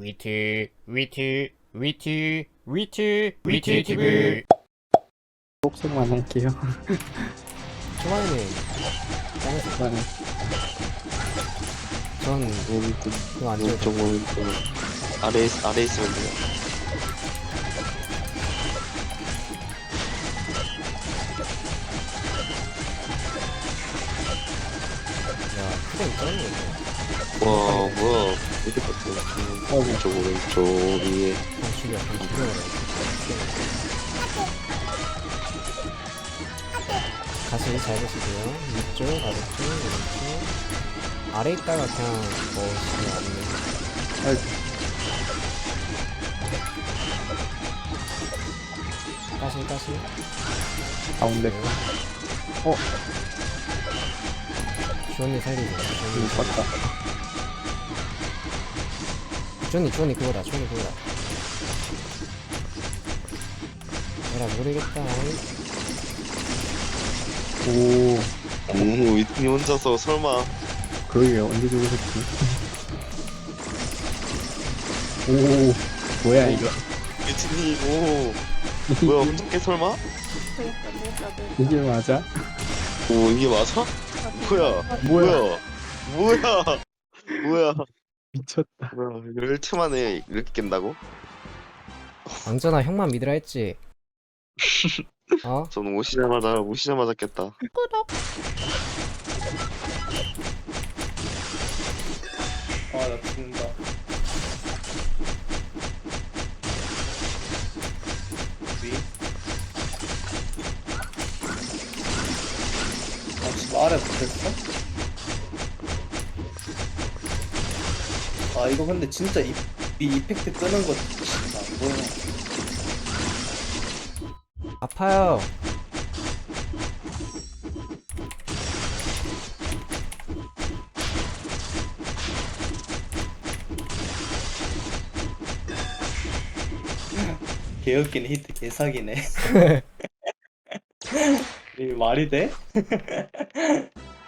위트 위트 위트 위트 위트 TV 복습만 할게요. 초반에는 짱에서 일단은 전 오른쪽 그거 안 오른쪽 오른쪽. 아래 있- 아래 있으면 돼요. 야 크게 짱이네 와 뭐야 이렇게 같아. 오른쪽 오른쪽 위에 한 죽여 한 죽여버려 가슴이 잘 보시고요 위쪽 아래쪽 왼쪽 아래 있다가 그냥 넣으시면 안 돼요. 까시 까시 가운데 어? 주원이 살리죠 주원이 이거 봤다. 주원이 주원이 그거다 주원이 그거다. 에라 모르겠다. 오. 오 위튼이 혼자서 설마. 그러게요 언제 죽으셨지? 오 뭐야 이거? 위튼이 오 뭐야 혼자게 설마? 되겠다. 이게 맞아? 오 이게 맞아? 뭐야? 뭐야? 뭐야? 뭐야 미쳤다. 뭐야 1트 만에 이렇게 깬다고 왕전아 형만 믿으라 했지 어? 저는 오시자마자 오시자마자 깼다 아 나 죽는다. 위? 아 지금 아래 붙었어? 아 이거 근데 진짜 이, 이 이펙트 끄는 거 진짜 안 보여. 아파요 개웃기는 히트 개사기네. 이 말이 돼?